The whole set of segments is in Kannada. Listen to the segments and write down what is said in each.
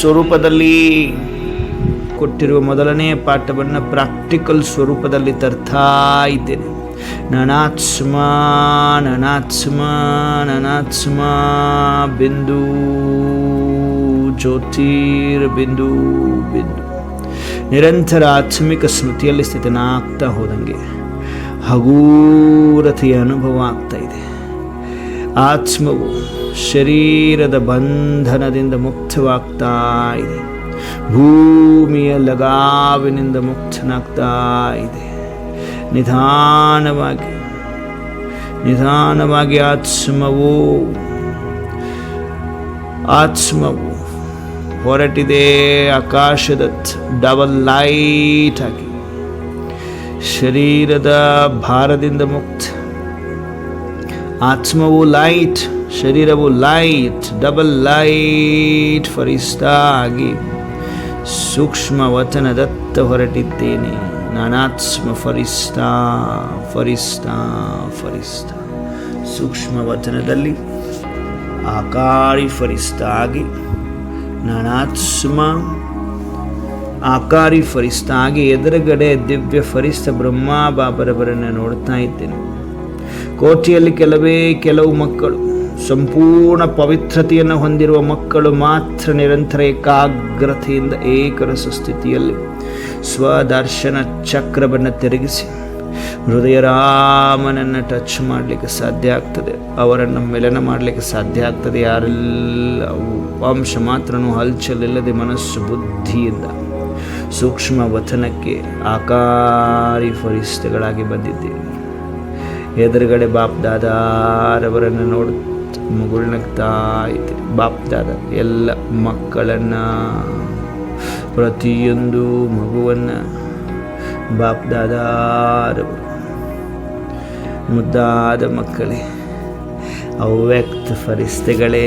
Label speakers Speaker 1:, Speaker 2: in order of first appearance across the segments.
Speaker 1: ಸ್ವರೂಪದಲ್ಲಿ ಕೊಟ್ಟಿರುವ ಮೊದಲನೇ ಪಾಠವನ್ನು ಪ್ರಾಕ್ಟಿಕಲ್ ಸ್ವರೂಪದಲ್ಲಿ ತರ್ತಾ ಇದ್ದೇನೆ. ನನಾತ್ಸ್ಮ ನನಾತ್ಸ್ಮ ನನಾತ್ಸ್ಮ ಬಿಂದು, ಜ್ಯೋತಿರ್ ಬಿಂದು ಬಿಂದು. ನಿರಂತರ ಆತ್ಮಿಕ ಸ್ಮೃತಿಯಲ್ಲಿ ಸ್ಥಿತನಾಗ್ತಾ ಹೋದಂಗೆ ಹಗೂರತೆಯ ಅನುಭವ ಆಗ್ತಾ ಇದೆ. ಆತ್ಮವು ಶರೀರದ ಬಂಧನದಿಂದ ಮುಕ್ತವಾಗ್ತಾ ಇದೆ. ಭೂಮಿಯ ಲಗಾವಿನಿಂದ ಮುಕ್ತನಾಗ್ತಾ ಇದೆ. ನಿಧಾನವಾಗಿ ನಿಧಾನವಾಗಿ ಆತ್ಮವು ಆತ್ಮವು ಹೊರಟಿದೆ ಆಕಾಶದ ಡಬಲ್ ಲೈಟ್ ಆಗಿ. ಶರೀರದ ಭಾರದಿಂದ ಮುಕ್ತ ಆತ್ಮವು ಲೈಟ್ ಶರೀರವು ಲೈಟ್ ಡಬಲ್ ಲೈಟ್ ಫರಿಸ್ತಾಗಿ ಸೂಕ್ಷ್ಮ ವಚನದತ್ತ ಹೊರಟಿದ್ದೇನೆ. ನಾನಾತ್ಮ ಫರಿಸ್ತಾ ಫರಿಸ್ತಾ ಫರಿಸ್ತಾ. ಸೂಕ್ಷ್ಮ ವಚನದಲ್ಲಿ ಆಕಾರಿ ಫರಿಸ್ತಾ ಆಗಿ ನಾನಾತ್ಮ ಆಕಾರಿ ಫರಿಸ್ತಾ ಆಗಿ ಎದುರುಗಡೆ ದಿವ್ಯ ಫರಿಸ್ತ ಬ್ರಹ್ಮ ಬಾಬರವರನ್ನು ನೋಡ್ತಾ ಇದ್ದೇನೆ. ಕೋಟಿಯಲ್ಲಿ ಕೆಲವೇ ಕೆಲವು ಮಕ್ಕಳು, ಸಂಪೂರ್ಣ ಪವಿತ್ರತೆಯನ್ನು ಹೊಂದಿರುವ ಮಕ್ಕಳು ಮಾತ್ರ ನಿರಂತರ ಏಕಾಗ್ರತೆಯಿಂದ ಏಕರಸ ಸ್ಥಿತಿಯಲ್ಲಿ ಸ್ವದರ್ಶನ ಚಕ್ರವನ್ನು ತಿರುಗಿಸಿ ಹೃದಯ ರಾಮನನ್ನು ಟಚ್ ಮಾಡಲಿಕ್ಕೆ ಸಾಧ್ಯ ಆಗ್ತದೆ. ಅವರನ್ನು ಮಿಲನ ಮಾಡಲಿಕ್ಕೆ ಸಾಧ್ಯ ಆಗ್ತದೆ. ಯಾರೆಲ್ಲ ವಂಶ ಮಾತ್ರನೂ ಹಲ್ಚಲಿಲ್ಲದೆ ಮನಸ್ಸು ಬುದ್ಧಿಯಿಂದ ಸೂಕ್ಷ್ಮ ವಚನಕ್ಕೆ ಆಕಾರಿ ಫರಿಸ್ತಗಳಾಗಿ ಬಂದಿದ್ದೀರಿ. ಎದುರುಗಡೆ ಬಾಪ್ ದಾದಾರವರನ್ನು ನೋಡು ಮುಗುಳ್ನಗ್ತಾ ಇದ್ದೀರಿ ಬಾಪ್ ದಾದ, ಎಲ್ಲ ಮಕ್ಕಳನ್ನು, ಪ್ರತಿಯೊಂದು ಮಗುವನ್ನು ಬಾಪ್ ದಾದಾರವರು ಮುದ್ದಾದ ಮಕ್ಕಳೇ, ಅವ್ಯಕ್ತ ಫರಿಸ್ತೆಗಳೇ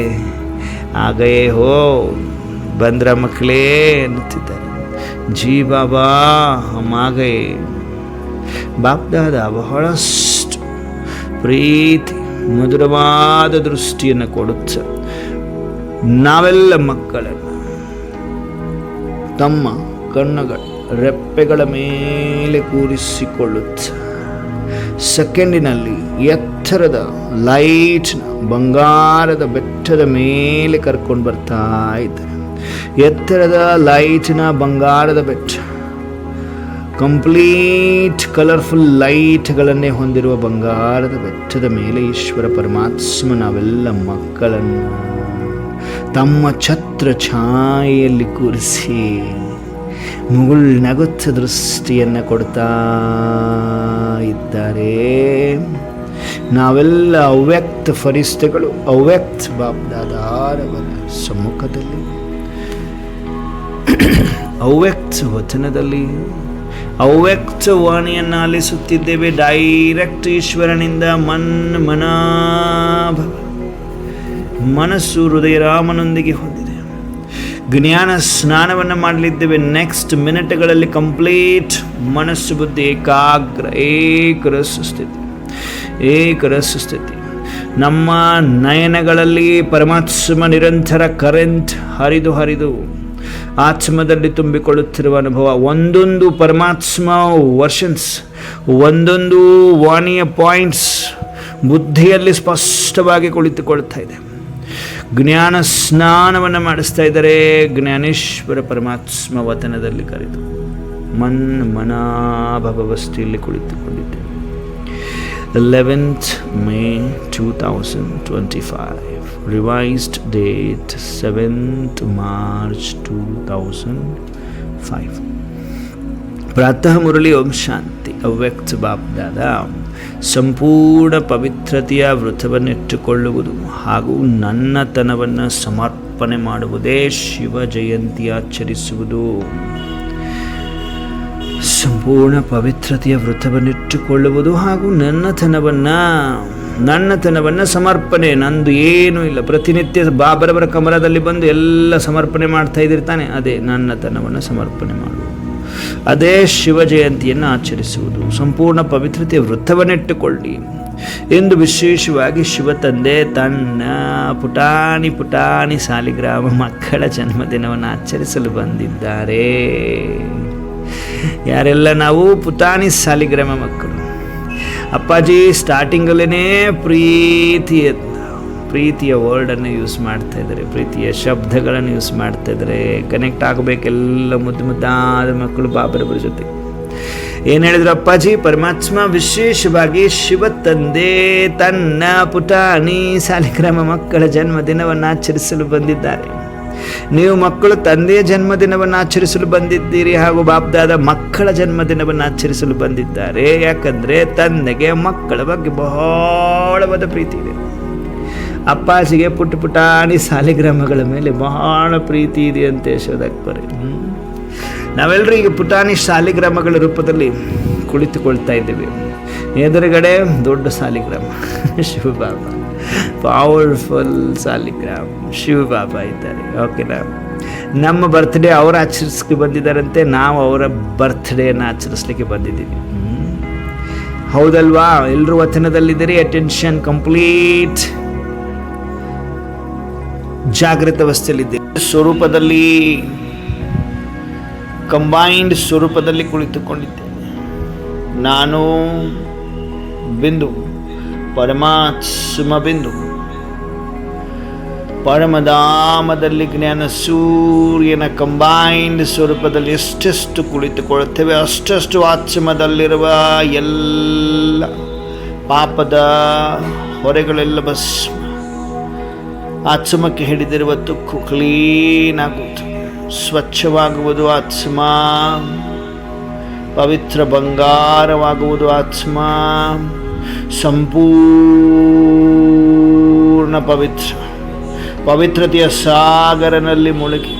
Speaker 1: ಆಗಯೇ ಹೋ, ಬಂದ್ರ ಮಕ್ಕಳೇ ಅನ್ನುತ್ತಿದ್ದಾರೆ ಜೀ ಬಾಬಾ ಹಮಾಗಯೇ ಬಾಪ್ದಾದ ಬಹಳಷ್ಟು ಪ್ರೀತಿ, ಮಧುರವಾದ ದೃಷ್ಟಿಯನ್ನು ಕೊಡುತ್ತ ನಾವೆಲ್ಲ ಮಕ್ಕಳನ್ನು ತಮ್ಮ ಕಣ್ಣುಗಳ, ರೆಪ್ಪೆಗಳ ಮೇಲೆ ಕೂರಿಸಿಕೊಳ್ಳುತ್ತ ಸೆಕೆಂಡಿನಲ್ಲಿ ಎತ್ತರದ ಲೈಟ್ನ ಬಂಗಾರದ ಬೆಟ್ಟದ ಮೇಲೆ ಕರ್ಕೊಂಡು ಬರ್ತಾ ಇದ್ದಾರೆ. ಎತ್ತರದ ಲೈಟ್ನ ಬಂಗಾರದ ಬೆಟ್ಟ ಕಂಪ್ಲೀಟ್ ಕಲರ್ಫುಲ್ ಲೈಟ್ಗಳನ್ನೇ ಹೊಂದಿರುವ ಬಂಗಾರದ ಬೆಟ್ಟದ ಮೇಲೆ ಈಶ್ವರ ಪರಮಾತ್ಮ ನಾವೆಲ್ಲ ಮಕ್ಕಳನ್ನು ತಮ್ಮ ಛತ್ರ ಛಾಯೆಯಲ್ಲಿ ಕೂರಿಸಿ ಮುಗುಳ್ ನಗುತ್ತ ದೃಷ್ಟಿಯನ್ನು ಕೊಡ್ತಾ ಇದ್ದಾರೆ. ನಾವೆಲ್ಲ ಅವ್ಯಕ್ತ ಫರಿಸ್ತೆಗಳು, ಅವ್ಯಕ್ತ ಬಾಬ್ದಾದಾರವರ ಸಮ್ಮುಖದಲ್ಲಿ, ಅವ್ಯಕ್ತ ವಚನದಲ್ಲಿ ಅವ್ಯಕ್ತ ವಾಣಿಯನ್ನು ಆಲಿಸುತ್ತಿದ್ದೇವೆ ಡೈರೆಕ್ಟ್ ಈಶ್ವರನಿಂದ ಮನ್ ಮನಾಭ. ಮನಸ್ಸು ಹೃದಯ ರಾಮನೊಂದಿಗೆ ಹೊಂದಿದೆ. ಜ್ಞಾನ ಸ್ನಾನವನ್ನು ಮಾಡಲಿದ್ದೇವೆ. ನೆಕ್ಸ್ಟ್ ಮಿನಿಟ್ಗಳಲ್ಲಿ ಕಂಪ್ಲೀಟ್ ಮನಸ್ಸು ಬುದ್ಧಿ ಏಕಾಗ್ರ ಏಕರಸ ಸ್ಥಿತಿ ಏಕರಸ ಸ್ಥಿತಿ ನಮ್ಮ ನಯನಗಳಲ್ಲಿ ಪರಮಾತ್ಮ ನಿರಂತರ ಕರೆಂಟ್ ಹರಿದು ಹರಿದು ಆತ್ಮದಲ್ಲಿ ತುಂಬಿಕೊಳ್ಳುತ್ತಿರುವ ಅನುಭವ. ಒಂದೊಂದು ಪರಮಾತ್ಮ ವರ್ಷನ್ಸ್, ಒಂದೊಂದು ವಾಣಿಯ ಪಾಯಿಂಟ್ಸ್ ಬುದ್ಧಿಯಲ್ಲಿ ಸ್ಪಷ್ಟವಾಗಿ ಕುಳಿತುಕೊಳ್ತಾ ಇದೆ. ಜ್ಞಾನ ಸ್ನಾನವನ್ನು ಮಾಡಿಸ್ತಾ ಇದ್ದಾರೆ ಜ್ಞಾನೇಶ್ವರ ಪರಮಾತ್ಮ ವತನದಲ್ಲಿ ಕರೆದು. ಮನ್ ಮನಾಭವಸ್ಥೆಯಲ್ಲಿ ಕುಳಿತುಕೊಂಡಿದ್ದೆ eleventh May two thousand twenty five seventh March two thousand five ಪ್ರಾತಃ ಮುರಳಿ ಓಂ ಶಾಂತಿ. ಅವ್ಯಕ್ತ ಬಾಬ್ದಾದ ಸಂಪೂರ್ಣ ಪವಿತ್ರತೆಯ ವೃತವನ್ನಿಟ್ಟುಕೊಳ್ಳುವುದು ಹಾಗೂ ನನ್ನತನವನ್ನು ಸಮರ್ಪಣೆ ಮಾಡುವುದೇ ಶಿವ ಜಯಂತಿ ಆಚರಿಸುವುದು. ಸಂಪೂರ್ಣ ಪವಿತ್ರತೆಯ ವೃತವನ್ನಿಟ್ಟುಕೊಳ್ಳುವುದು ಹಾಗೂ ನನ್ನತನವನ್ನು ನನ್ನತನವನ್ನು ಸಮರ್ಪಣೆ. ನಂದು ಏನೂ ಇಲ್ಲ. ಪ್ರತಿನಿತ್ಯ ಬಾಬರವರ ಕಮಲದಲ್ಲಿ ಬಂದು ಎಲ್ಲ ಸಮರ್ಪಣೆ ಮಾಡ್ತಾ ಇದ್ದಿರ್ತಾನೆ ಅದೇ ನನ್ನತನವನ್ನು ಸಮರ್ಪಣೆ ಮಾಡು ಅದೇ ಶಿವ ಜಯಂತಿಯನ್ನು ಆಚರಿಸುವುದು. ಸಂಪೂರ್ಣ ಪವಿತ್ರತೆ ವೃತ್ತವನ್ನಿಟ್ಟುಕೊಳ್ಳಿ. ಎಂದು ವಿಶೇಷವಾಗಿ ಶಿವ ತಂದೆ ತನ್ನ ಪುಟಾಣಿ ಪುಟಾಣಿ ಸಾಲಿಗ್ರಾಮ ಮಕ್ಕಳ ಜನ್ಮದಿನವನ್ನು ಆಚರಿಸಲು ಬಂದಿದ್ದಾರೆ. ಯಾರೆಲ್ಲ ನಾವು ಪುಟಾಣಿ ಸಾಲಿಗ್ರಾಮ ಮಕ್ಕಳು ಅಪ್ಪಾಜಿ ಸ್ಟಾರ್ಟಿಂಗಲ್ಲೇ ಪ್ರೀತಿಯ ಪ್ರೀತಿಯ ವರ್ಡನ್ನು ಯೂಸ್ ಮಾಡ್ತಾ ಇದ್ದಾರೆ. ಪ್ರೀತಿಯ ಶಬ್ದಗಳನ್ನು ಯೂಸ್ ಮಾಡ್ತಾ ಇದ್ದಾರೆ. ಕನೆಕ್ಟ್ ಆಗಬೇಕೆಲ್ಲ ಮುದ್ದು ಮುದ್ದಾದ ಮಕ್ಕಳು ಬಾಬರಬ್ಬರ ಜೊತೆ. ಏನು ಹೇಳಿದ್ರು ಅಪ್ಪಾಜಿ? ಪರಮಾತ್ಮ ವಿಶೇಷವಾಗಿ ಶಿವ ತಂದೆ, ತನ್ನ ಪುಟಾಣಿ ಸಾಲಿಗ್ರಾಮ ಮಕ್ಕಳ ಜನ್ಮದಿನವನ್ನು ಆಚರಿಸಲು ಬಂದಿದ್ದಾರೆ. ನೀವು ಮಕ್ಕಳು ತಂದೆಯ ಜನ್ಮದಿನವನ್ನು ಆಚರಿಸಲು ಬಂದಿದ್ದೀರಿ ಹಾಗೂ ಬಾಬ್ದಾದ ಮಕ್ಕಳ ಜನ್ಮದಿನವನ್ನು ಆಚರಿಸಲು ಬಂದಿದ್ದಾರೆ. ಯಾಕಂದರೆ ತಂದೆಗೆ ಮಕ್ಕಳ ಬಗ್ಗೆ ಬಹಳವಾದ ಪ್ರೀತಿ ಇದೆ. ಅಪ್ಪಾಜಿಗೆ ಪುಟ್ಟ ಪುಟಾಣಿ ಸಾಲಿಗ್ರಾಮಗಳ ಮೇಲೆ ಬಹಳ ಪ್ರೀತಿ ಇದೆ ಅಂತ ಯಶೋದಕ್ಬರಿ ನಾವೆಲ್ಲರೂ ಈಗ ಪುಟಾಣಿ ಸಾಲಿಗ್ರಾಮಗಳ ರೂಪದಲ್ಲಿ ಕುಳಿತುಕೊಳ್ತಾ ಇದ್ದೀವಿ. ಎದುರುಗಡೆ ದೊಡ್ಡ ಸಾಲಿಗ್ರಾಮ ಶಿವಬಾಬಾ ಪವರ್ಫುಲ್ ಸಾಲಿಗ್ರಾಮ್ ಶಿವಬಾಬಾ ಇದ್ದಾರೆ. ಓಕೆನಾ ನಮ್ಮ ಬರ್ತ್ಡೇ ಅವರು ಆಚರಿಸ್ಲಿಕ್ಕೆ ಬಂದಿದ್ದಾರಂತೆ, ನಾವು ಅವರ ಬರ್ತ್ಡೇನ ಆಚರಿಸ್ಲಿಕ್ಕೆ ಬಂದಿದ್ದೀವಿ. ಹೌದಲ್ವಾ? ಎಲ್ಲರೂ ವಚನದಲ್ಲಿದ್ದೀರಿ? ಅಟೆನ್ಷನ್ ಕಂಪ್ಲೀಟ್ ಜಾಗೃತ ಅವಸ್ಥೆಯಲ್ಲಿದ್ದೀರಿ. ಸ್ವರೂಪದಲ್ಲಿ ಕಂಬೈನ್ಡ್ ಸ್ವರೂಪದಲ್ಲಿ ಕುಳಿತುಕೊಂಡಿದ್ದೇನೆ. ನಾನು ಬಿಂದು ಪರಮಾತ್ಮ ಬಿಂದು ಪರಮಧಾಮದಲ್ಲಿ ಜ್ಞಾನ ಸೂರ್ಯನ ಕಂಬೈನ್ಡ್ ಸ್ವರೂಪದಲ್ಲಿ ಎಷ್ಟೆಷ್ಟು ಕುಳಿತುಕೊಳ್ಳುತ್ತೇವೆ, ಅಷ್ಟಷ್ಟು ಆಚಮದಲ್ಲಿರುವ ಎಲ್ಲ ಪಾಪದ ಹೊರೆಗಳೆಲ್ಲ ಭಸ್ಮ. ಆತ್ಮಕ್ಕೆ ಹಿಡಿದಿರುವ ತುಕ್ಕು ಕ್ಲೀನ್ ಸ್ವಚ್ಛವಾಗುವುದು ಆತ್ಮ ಪವಿತ್ರ ಬಂಗಾರವಾಗುವುದು ಆತ್ಮ ಸಂಪೂರ್ಣ ಪವಿತ್ರ. ಪವಿತ್ರತೆಯ ಸಾಗರನಲ್ಲಿ ಮುಳುಗಿ.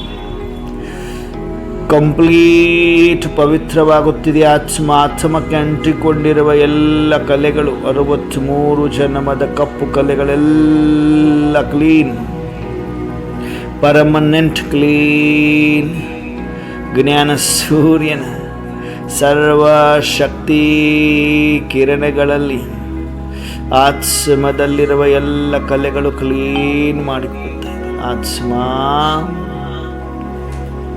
Speaker 1: ಕಂಪ್ಲೀಟ್ ಪವಿತ್ರವಾಗುತ್ತಿದೆ. ಆತ್ಮ, ಆತ್ಮಕ್ಕೆ ಅಂಟಿಕೊಂಡಿರುವ ಎಲ್ಲ ಕಲೆಗಳು. ಅರವತ್ತ್ಮೂರು ಜನ್ಮದ ಕಪ್ಪು ಕಲೆಗಳೆಲ್ಲ ಕ್ಲೀನ್ ಪರ್ಮನೆಂಟ್ ಕ್ಲೀನ್ ಜ್ಞಾನ ಸೂರ್ಯನ. ಸರ್ವಶಕ್ತಿ ಕಿರಣಗಳಲ್ಲಿ ಆತ್ಮದಲ್ಲಿರುವ ಎಲ್ಲ ಕಲೆಗಳು ಕ್ಲೀನ್ ಮಾಡಿಕೊಳ್ತಾ ಆತ್ಮ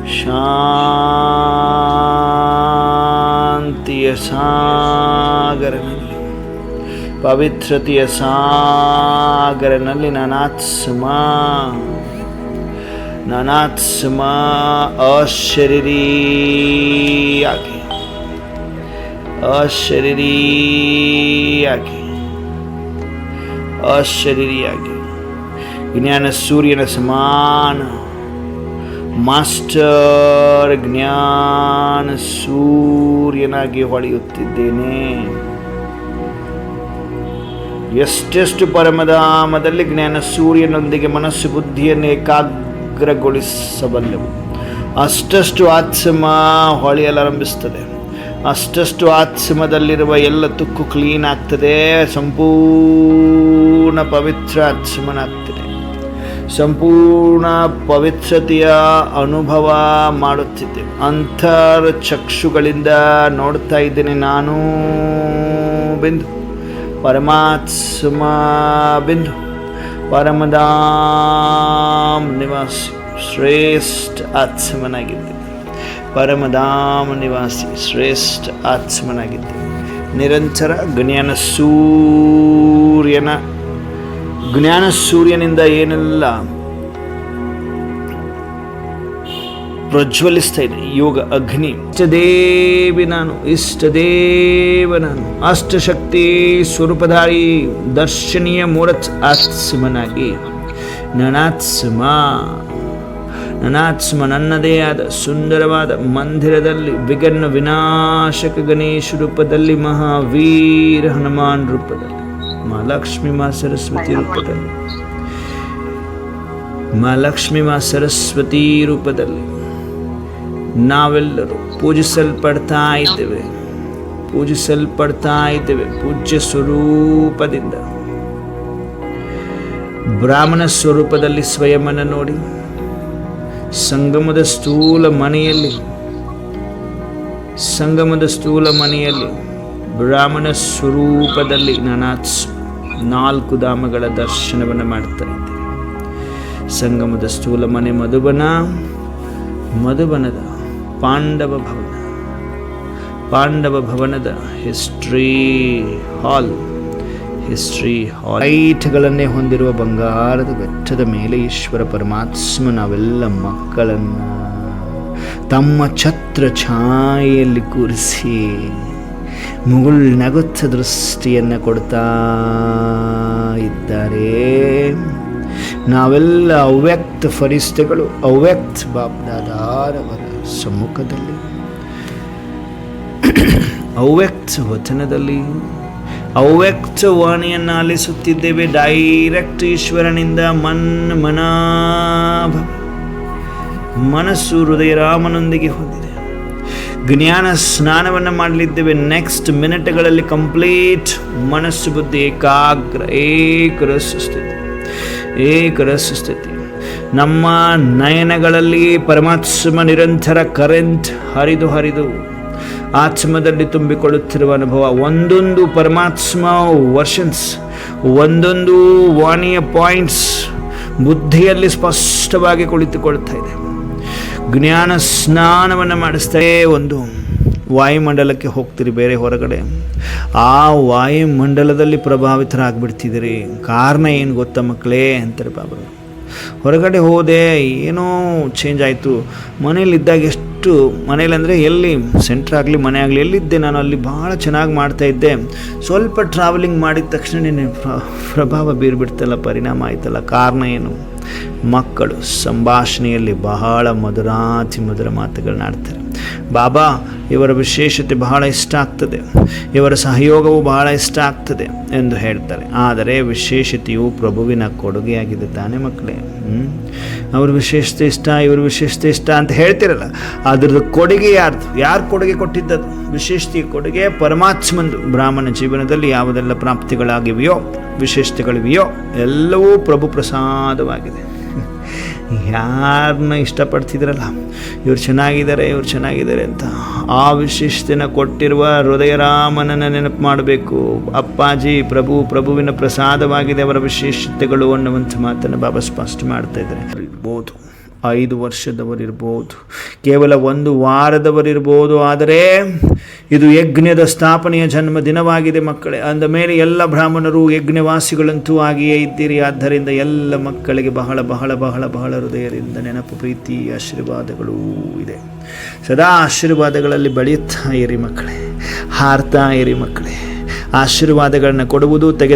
Speaker 1: ಶಾಂತಿಯ ಸಾಗರನಲ್ಲಿ, ಪವಿತ್ರತೆಯ ಸಾಗರನಲ್ಲಿ ನಾನಾತ್ಮ ನಾನಾತ್ಮ ಅಶರೀರಿಯಾಗಿ ಅಶರೀರಿಯಾಗಿ. ಅಶರೀರಿಯಾಗಿ. ಜ್ಞಾನ ಸೂರ್ಯನ ಸಮಾನ. ಮಾಸ್ಟರ್ ಜ್ಞಾನ ಸೂರ್ಯನಾಗಿ ಹೊಳೆಯುತ್ತಿದ್ದೇನೆ. ಎಷ್ಟೆಷ್ಟು ಪರಮಧಾಮದಲ್ಲಿ ಜ್ಞಾನ ಸೂರ್ಯನೊಂದಿಗೆ ಮನಸ್ಸು ಬುದ್ಧಿಯನ್ನು ಏಕಾಗ್ರಗೊಳಿಸಬಲ್ಲವು. ಅಷ್ಟಷ್ಟು ಆತ್ಮ ಹೊಳೆಯಲಾರಂಭಿಸ್ತದೆ ಅಷ್ಟಷ್ಟು ಆತ್ಮದಲ್ಲಿರುವ ಎಲ್ಲ ತುಕ್ಕು ಕ್ಲೀನ್ ಆಗ್ತದೆ, ಸಂಪೂರ್ಣ ಪವಿತ್ರ ಆತ್ಮನಾಗ್ತದೆ. ಸಂಪೂರ್ಣ ಪವಿತ್ರತೆಯ ಅನುಭವ ಮಾಡುತ್ತಿದ್ದೆ. ಅಂತರ್ ಚಕ್ಷುಗಳಿಂದ ನೋಡ್ತಾ ಇದ್ದೇನೆ ನಾನು, ಬಿಂದು. ಪರಮಾತ್ಮ ಬಿಂದು. ಪರಮದಾಮ್ ನಿವಾಸಿ, ಶ್ರೇಷ್ಠ ಆತ್ಮನಾಗಿದ್ದೆ ಪರಮಧಾಮ ನಿವಾಸಿ ಶ್ರೇಷ್ಠ ಆತ್ಮನಾಗಿದ್ದೆ. ನಿರಂತರ ಜ್ಞಾನ ಸೂರ್ಯನ, ಜ್ಞಾನ ಸೂರ್ಯನಿಂದ ಏನೆಲ್ಲ ಪ್ರಜ್ವಲಿಸ್ತಾ ಇದೆ, ಯೋಗ, ಅಗ್ನಿ, ಇಷ್ಟದೇವಿ ನಾನು, ಇಷ್ಟದೇವ ನಾನು, ಅಷ್ಟಶಕ್ತಿ ಸ್ವರೂಪಧಾರಿ, ದರ್ಶನೀಯ ಮೂರತ್ ಆತ್ಮನಾಗಿ ನನಾತ್ಮ ನನ್ನದೇ ಆದ ಸುಂದರವಾದ ಮಂದಿರದಲ್ಲಿ ವಿಘ್ನ ವಿನಾಶಕ ಗಣೇಶ ರೂಪದಲ್ಲಿ ಮಹಾವೀರ ಹನುಮಾನ್ ರೂಪದಲ್ಲಿ, ಮಾ ಲಕ್ಷ್ಮಿ, ಮಾ ಸರಸ್ವತಿ ರೂಪದಲ್ಲಿ, ಮಾ ಲಕ್ಷ್ಮಿ, ಮಾ ಸರಸ್ವತಿ ರೂಪದಲ್ಲಿ ನಾವೆಲ್ಲರೂ ಪೂಜಿಸಲ್ಪಡ್ತಾ ಇದ್ದೇವೆ. ಪೂಜಿಸಲ್ಪಡ್ತಾ ಇದ್ದೇವೆ ಪೂಜ್ಯ ಸ್ವರೂಪದಿಂದ. ಬ್ರಾಹ್ಮಣ ಸ್ವರೂಪದಲ್ಲಿ ಸ್ವಯಂ ನೋಡಿ ಸಂಗಮದ ಸ್ಥೂಲ ಮನೆಯಲ್ಲಿ, ಸಂಗಮದ ಸ್ಥೂಲ ಮನೆಯಲ್ಲಿ ಬ್ರಾಹ್ಮಣ ಸ್ವರೂಪದಲ್ಲಿ ನಾನಾತ್ಮ ನಾಲ್ಕು ಧಾಮಗಳ ದರ್ಶನವನ್ನು ಮಾಡ್ತಾ ಇದ್ದೆ. ಸಂಗಮದ ಸ್ಥೂಲ ಮನೆ ಮಧುಬನ, ಮಧುಬನದ ಪಾಂಡವ ಭವನ. ಪಾಂಡವ ಭವನದ ಹಿಸ್ಟ್ರಿ ಹಾಲ್ ಹಿಸ್ಟ್ರಿ ಹೈಟ್ಗಳನ್ನೇ ಹೊಂದಿರುವ ಬಂಗಾರದ ಬೆಟ್ಟದ ಮೇಲೆ ಈಶ್ವರ ಪರಮಾತ್ಮ ನಾವೆಲ್ಲ ಮಕ್ಕಳನ್ನು ತಮ್ಮ ಛತ್ರ ಛಾಯೆಯಲ್ಲಿ ಕೂರಿಸಿ ಮುಗುಳ್ ನಗುತ್ತ ದೃಷ್ಟಿಯನ್ನು ಕೊಡ್ತಾ ಇದ್ದಾರೆ. ನಾವೆಲ್ಲ ಅವ್ಯಕ್ತ ಫರಿಸ್ತೆಗಳು, ಅವ್ಯಕ್ತ ಬಾಬ್ದಾದಾರವರ ಸಮ್ಮುಖದಲ್ಲಿ, ಅವ್ಯಕ್ತ ವಚನದಲ್ಲಿ ಅವ್ಯಕ್ತ ವಾಣಿಯನ್ನು ಆಲಿಸುತ್ತಿದ್ದೇವೆ ಡೈರೆಕ್ಟ್ ಈಶ್ವರನಿಂದ ಮನ್ ಮನಾಭ ಮನಸ್ಸು ಹೃದಯ ರಾಮನೊಂದಿಗೆ ಹೊಂದಿದೆ. ಜ್ಞಾನ ಸ್ನಾನವನ್ನು ಮಾಡಲಿದ್ದೇವೆ. ನೆಕ್ಸ್ಟ್ ಮಿನಿಟ್ಗಳಲ್ಲಿ ಕಂಪ್ಲೀಟ್ ಮನಸ್ಸು ಬುದ್ಧಿ ಏಕಾಗ್ರ ಏಕರಸ ಸ್ಥಿತಿ ಏಕರಸ ಸ್ಥಿತಿ ನಮ್ಮ ನಯನಗಳಲ್ಲಿ ಪರಮಾತ್ಮ ನಿರಂತರ ಕರೆಂಟ್ ಹರಿದು ಹರಿದು ಆತ್ಮದಲ್ಲಿ ತುಂಬಿಕೊಳ್ಳುತ್ತಿರುವ ಅನುಭವ, ಒಂದೊಂದು ಪರಮಾತ್ಮ ವರ್ಷನ್ಸ್, ಒಂದೊಂದು ವಾಣಿಯ ಪಾಯಿಂಟ್ಸ್ ಬುದ್ಧಿಯಲ್ಲಿ ಸ್ಪಷ್ಟವಾಗಿ ಕುಳಿತುಕೊಳ್ತಾ ಇದೆ. ಜ್ಞಾನ ಸ್ನಾನವನ್ನು ಮಾಡಿಸ್ತೇ ಒಂದು ವಾಯುಮಂಡಲಕ್ಕೆ ಹೋಗ್ತೀರಿ ಬೇರೆ ಹೊರಗಡೆ. ಆ ವಾಯುಮಂಡಲದಲ್ಲಿ ಪ್ರಭಾವಿತರಾಗ್ಬಿಡ್ತಿದ್ದೀರಿ. ಕಾರಣ ಏನು ಗೊತ್ತಾ ಮಕ್ಕಳೇ? ಅಂತಾರೆ ಬಾಬರು ಹೊರಗಡೆ ಹೋದೆ, ಏನೋ ಚೇಂಜ್ ಆಯಿತು. ಮನೇಲಿದ್ದಾಗ ಎಷ್ಟು ಮನೇಲಿ ಅಂದರೆ ಎಲ್ಲಿ ಸೆಂಟ್ರ್ ಆಗಲಿ, ಮನೆ ಆಗಲಿ, ಎಲ್ಲಿದ್ದೆ ನಾನು, ಅಲ್ಲಿ ಭಾಳ ಚೆನ್ನಾಗಿ ಮಾಡ್ತಾ ಇದ್ದೆ. ಸ್ವಲ್ಪ ಟ್ರಾವೆಲಿಂಗ್ ಮಾಡಿದ ತಕ್ಷಣ ಪ್ರಭಾವ ಬೀರ್ಬಿಡ್ತಲ್ಲ, ಪರಿಣಾಮ ಆಯ್ತಲ್ಲ. ಕಾರಣ ಏನು? ಮಕ್ಕಳು, ಸಂಭಾಷಣೆಯಲ್ಲಿ ಬಹಳ ಮಧುರಾತಿ ಮಧುರ ಮಾತುಗಳನ್ನ ಆಡ್ತಾರೆ ಬಾಬಾ, ಇವರ ವಿಶೇಷತೆ ಬಹಳ ಇಷ್ಟ ಆಗ್ತದೆ. ಇವರ ಸಹಯೋಗವು ಬಹಳ ಇಷ್ಟ ಆಗ್ತದೆ ಎಂದು ಹೇಳ್ತಾರೆ. ಆದರೆ ವಿಶೇಷತೆಯು ಪ್ರಭುವಿನ ಕೊಡುಗೆಯಾಗಿದೆ ತಾನೇ ಮಕ್ಕಳೇ? ಅವ್ರ ವಿಶೇಷತೆ ಇಷ್ಟ, ಇವ್ರ ವಿಶೇಷತೆ ಇಷ್ಟ ಅಂತ ಹೇಳ್ತಿರಲ್ಲ, ಅದ್ರದ್ದು ಕೊಡುಗೆ ಯಾರ್ದು? ಯಾರು ಕೊಡುಗೆ ಕೊಟ್ಟಿದ್ದದು? ವಿಶೇಷತೆಯ ಕೊಡುಗೆ ಪರಮಾತ್ಮಂದು. ಬ್ರಾಹ್ಮಣ ಜೀವನದಲ್ಲಿ ಯಾವುದೆಲ್ಲ ಪ್ರಾಪ್ತಿಗಳಾಗಿವೆಯೋ, ವಿಶೇಷತೆಗಳಿವೆಯೋ, ಎಲ್ಲವೂ ಪ್ರಭು ಪ್ರಸಾದವಾಗಿದೆ. ಯಾರನ್ನ ಇಷ್ಟಪಡ್ತಿದ್ರಲ್ಲ? ಇವ್ರು ಚೆನ್ನಾಗಿದ್ದಾರೆ ಇವ್ರು ಚೆನ್ನಾಗಿದ್ದಾರೆ ಅಂತ. ಆ ವಿಶಿಷ್ಟನ ಕೊಟ್ಟಿರುವ ಹೃದಯರಾಮನನ್ನು ನೆನಪು ಮಾಡಬೇಕು. ಅಪ್ಪಾಜಿ, ಪ್ರಭು, ಪ್ರಭುವಿನ ಪ್ರಸಾದವಾಗಿದೆ ಅವರ ವಿಶೇಷತೆಗಳು ಅನ್ನುವಂಥ ಮಾತನ್ನು ಬಾಬಾ ಸ್ಪಷ್ಟ ಮಾಡ್ತಾ ಇದ್ದಾರೆ. ಇರ್ಬೋದು ಐದು ವರ್ಷದವರಿರ್ಬೋದು, ಕೇವಲ ಒಂದು ವಾರದವರಿರ್ಬೋದು, ಆದರೆ ಇದು ಯಜ್ಞದ ಸ್ಥಾಪನೆಯ ಜನ್ಮ ದಿನವಾಗಿದೆ ಮಕ್ಕಳೇ. ಅಂದ ಮೇಲೆ ಎಲ್ಲ ಬ್ರಾಹ್ಮಣರು ಯಜ್ಞವಾಸಿಗಳಂತೂ ಆಗಿಯೇ ಇದ್ದೀರಿ. ಆದ್ದರಿಂದ ಎಲ್ಲ ಮಕ್ಕಳಿಗೆ ಬಹಳ ಬಹಳ ಬಹಳ ಬಹಳ ಹೃದಯದಿಂದ ನೆನಪು, ಪ್ರೀತಿ, ಆಶೀರ್ವಾದಗಳು ಇದೆ. ಸದಾ ಆಶೀರ್ವಾದಗಳಲ್ಲಿ ಬೆಳೆಯುತ್ತಾ ಇರಿ ಮಕ್ಕಳೇ, ಹಾರ್ತಾ ಇರಿ ಮಕ್ಕಳೇ. ಆಶೀರ್ವಾದಗಳನ್ನು ಕೊಡುವುದು ತೆಗೆದು